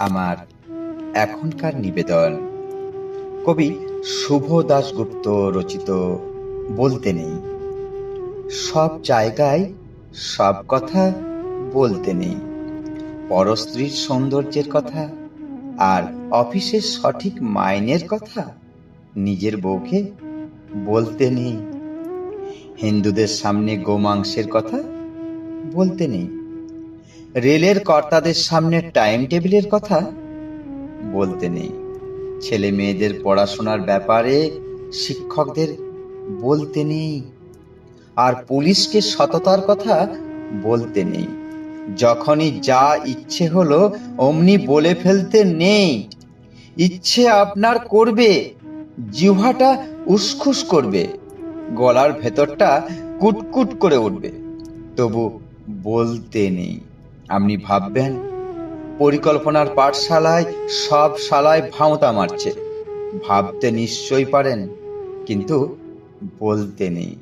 আমার এখনকার নিবেদন। কবি শুভ দাশগুপ্ত রচিত বলতে নেই। সব জায়গায় সব কথা বলতে নেই। পরস্ত্রীর সৌন্দর্যের কথা আর অফিসের সঠিক মাইনের কথা নিজের বউকে বলতে নেই। হিন্দুদের সামনে গোমাংসের কথা বলতে নেই। রেলের কর্তাদের সামনে টাইম টেবিলের কথা বলতে নেই। ছেলে মেয়েদের পড়াশোনার ব্যাপারে শিক্ষকদের বলতে নেই। আর পুলিশকে সততার কথা বলতে নেই। যখনই যা ইচ্ছে হলো অমনি বলে ফেলতে নেই। ইচ্ছে আপনার করবে, জিহ্বাটা উসখুস করবে, গলার ভেতরটা কুটকুট করে উঠবে। তবু বলতে নেই। আপনি ভাববেন, পরিকল্পনার পাঠশালায় সব শালায় ভাঁওতা মারছে। ভাবতে নিশ্চয়ই পারেন, কিন্তু বলতে নেই।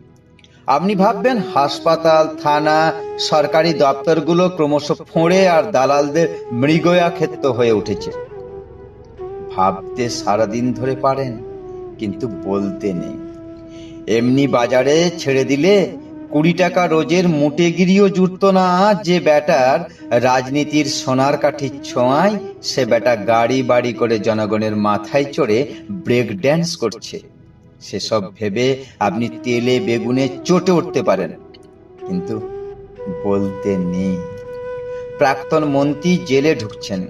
আপনি ভাববেন, হাসপাতাল, থানা, সরকারি দপ্তরগুলো ক্রমশ ফোঁড়ে আর দালালদের মৃগয়া ক্ষেত্র হয়ে উঠেছে। ভাবতে সারাদিন ধরে পারেন, কিন্তু বলতে নেই। এমনি বাজারে ছেড়ে দিলে কুড়ি টাকা রোজের মুটেগিরিও জুটত না যে ব্যাটার রাজনীতির সোনার কাঠির ছোঁয়ায়, সে ব্যাটা গাড়ি বাড়ি করে জনগণের মাথায় চড়ে ব্রেক ড্যান্স করছে। সেসব ভেবে আপনি তেলে বেগুনে চটে উঠতে পারেন। কিন্তু বলতে নেই। প্রাক্তন মন্ত্রী জেলে ঢুকছেন।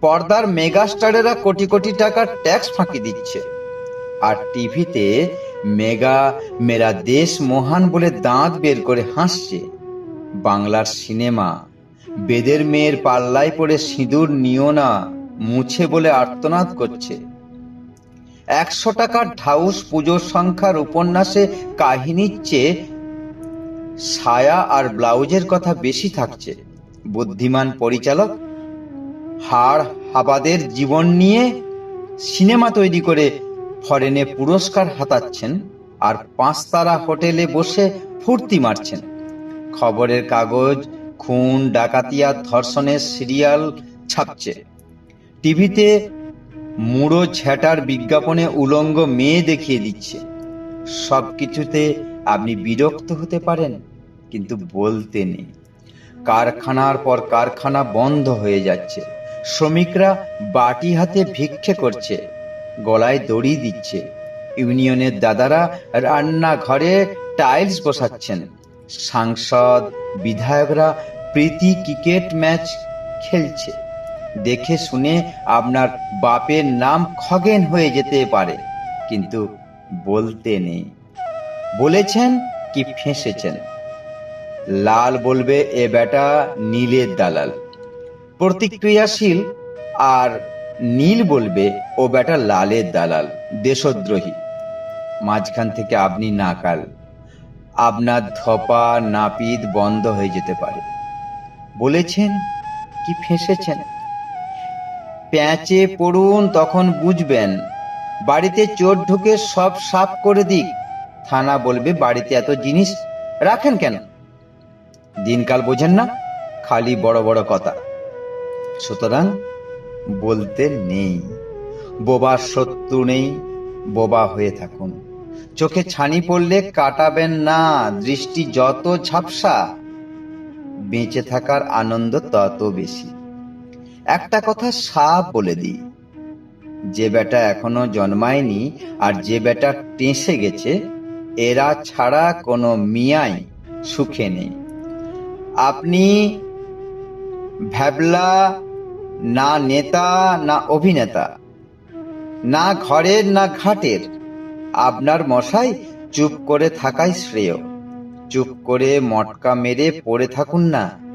পর্দার মেগাস্টারেরা কোটি কোটি টাকার ট্যাক্স ফাঁকি দিচ্ছে। আর টিভিতে মেগা, মেরা দেশ মহান বলে দাঁত বের করে হাসছে। বাংলার সিনেমা, বেদের মেয়ের পাল্লায় পড়ে সিঁদুর নিও না, মুছে বলে আর্তনাদ করছে। একশো টাকার ঢাউস পুজোর সংখ্যার উপন্যাসে কাহিনীর চেয়ে ছায়া আর ব্লাউজের কথা বেশি থাকছে। বুদ্ধিমান পরিচালক হাড় হাবাদের জীবন নিয়ে সিনেমা তৈরি করে ফরেনে পুরস্কার হাতাচ্ছেন আর পাঁচতারা হোটেলে বসে ফুর্তি মারছেন। খবরের কাগজ, খুন ডাকাতিয়া ধর্ষণের সিরিয়াল ছাপছে। টিভিতে মুড়ো ঝ্যাটার বিজ্ঞাপনে উলঙ্গ মেয়ে দেখিয়ে দিচ্ছে। সব কিছুতে আপনি বিরক্ত হতে পারেন, কিন্তু বলতে নেই। কারখানার পর কারখানা বন্ধ হয়ে যাচ্ছে। শ্রমিকরা বাটি হাতে ভিক্ষে করছে। গলায় দড়ি দিচ্ছে। ইউনিয়নের দাদারা রান্নাঘরে টাইলস বসাচ্ছেন। সাংসদ, বিধায়করা প্রীতি ক্রিকেট ম্যাচ খেলছে। দেখে শুনে আপনার বাপের নাম খগেন হয়ে যেতে পারে, কিন্তু বলতে নেই। বলেছেন কি ফেঁসেছেন। লাল বলবে, এ বেটা নীলের দালাল। প্রতিক্রিয়াশীল আর নীল বলবে, ও বেটা লালের দালাল, দেশদ্রোহী। মাঝখান থেকে আপনি নাকাল। আপনার ধপা নাপিত বন্ধ হয়ে যেতে পারে। বলেছেন? কি ফেঁসেছেন? প্যাঁচে পড়ুন, তখন বুঝবেন। বাড়িতে চোর ঢুকে সব সাফ করে দিক। থানা বলবে, বাড়িতে এত জিনিস রাখেন কেন? দিনকাল বোঝেন না, খালি বড় বড় কথা। সুতরাং বলতে নেই। বোবার শত্রু নেই, বোবা হয়ে থাকুন। চোখে ছানি পড়লে কাটাবেন না, দৃষ্টি যত ঝাপসা, বেঁচে থাকার আনন্দ তত বেশি। একটা কথা সাপ বলে দিই, যে বেটা এখনও জন্মায়নি আর যে বেটা টেসে গেছে, এরা ছাড়া কোনো মিয়াই সুখে নেই। আপনি ভ্যাবলা না নেতা, না অভিনেতা। না ঘরের, না ঘাটের। আপনার মশাই চুপ করে থাকাই শ্রেয়। চুপ করে মটকা মেরে পড়ে থাকুন না।